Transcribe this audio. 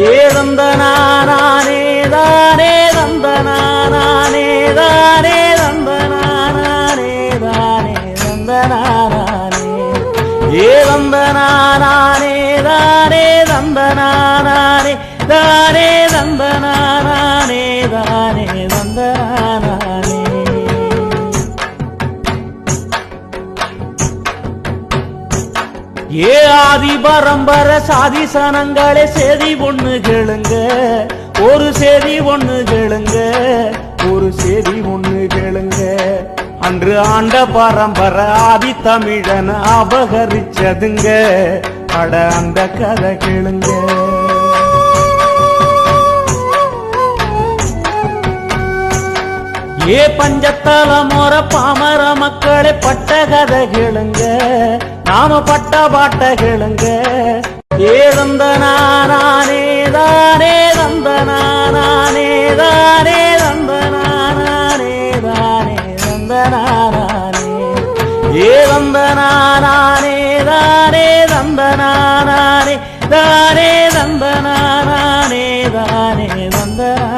ஏ தந்தனானே தானே தந்தனானே தானே தந்தனானே தானே தந்தனானே ஏ தந்தனானே தானே தந்தனானே தானே தந்தனானே ஏ ஆதி பரம்பர சாதி சனங்களே செதி ஒண்ணு கேளுங்க. ஒரு செதி ஒண்ணு கேளுங்க. ஒரு செதி ஒண்ணு கேளுங்க. அன்று ஆண்ட பரம்பர ஆதி தமிழன் அபகரிச்சதுங்க. அட அந்த கதை கேளுங்க. ஏ பஞ்சத்தல மோர பாமர மக்களே பட்ட கதை கேளுங்க. நாம பட்ட பாட்ட கிழங்க ஏ தந்தனானே தானே தந்த நானே தானே தந்த நானே தானே தந்த நானே. ஏ தந்தனானே தானே தந்த நானே தானே தந்த நானே தானே